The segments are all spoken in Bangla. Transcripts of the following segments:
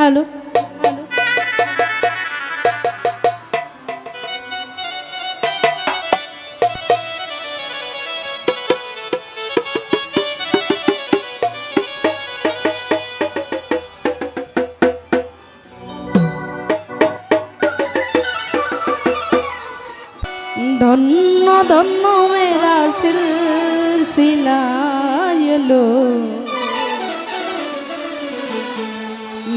হ্যালো ধন্য ধন্য মেরা সিলসিলা এলো।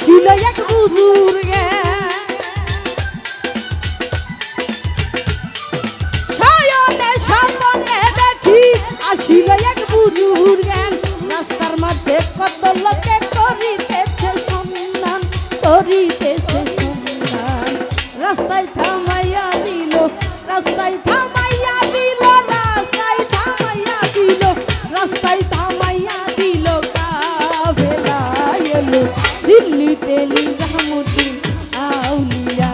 ছিল এক হুজুর শয়নে সপনে দেখি আসিল এক বুজুর জ্ঞান রাস্তার মাঝে কত লোকে করিতেছে সন্ধান করিতে كل تلي زحمتي أولياء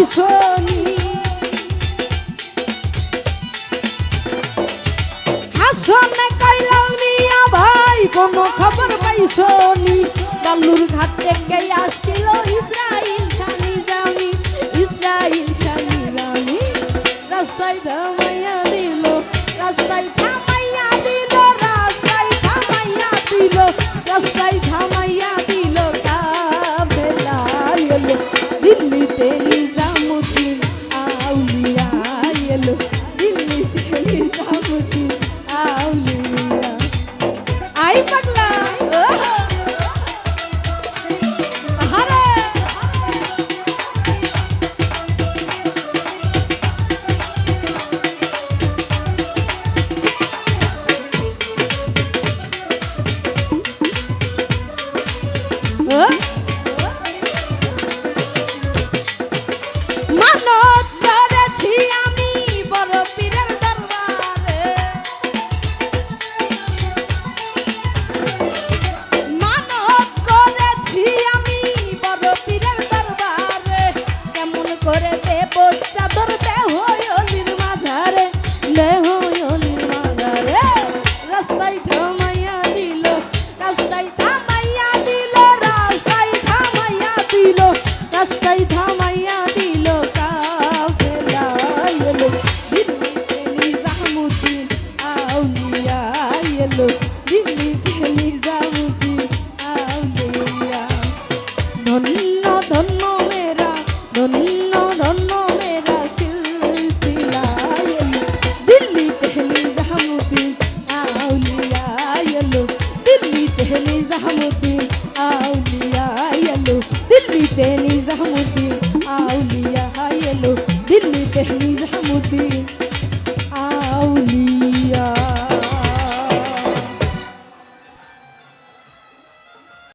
পিছনি হাসন কইলাল মিয়া ভাই কোনো খবর পাইছনি? বালুর ঘাট থেকে আসি পতি মায়া দিল রাস্তায় মুটি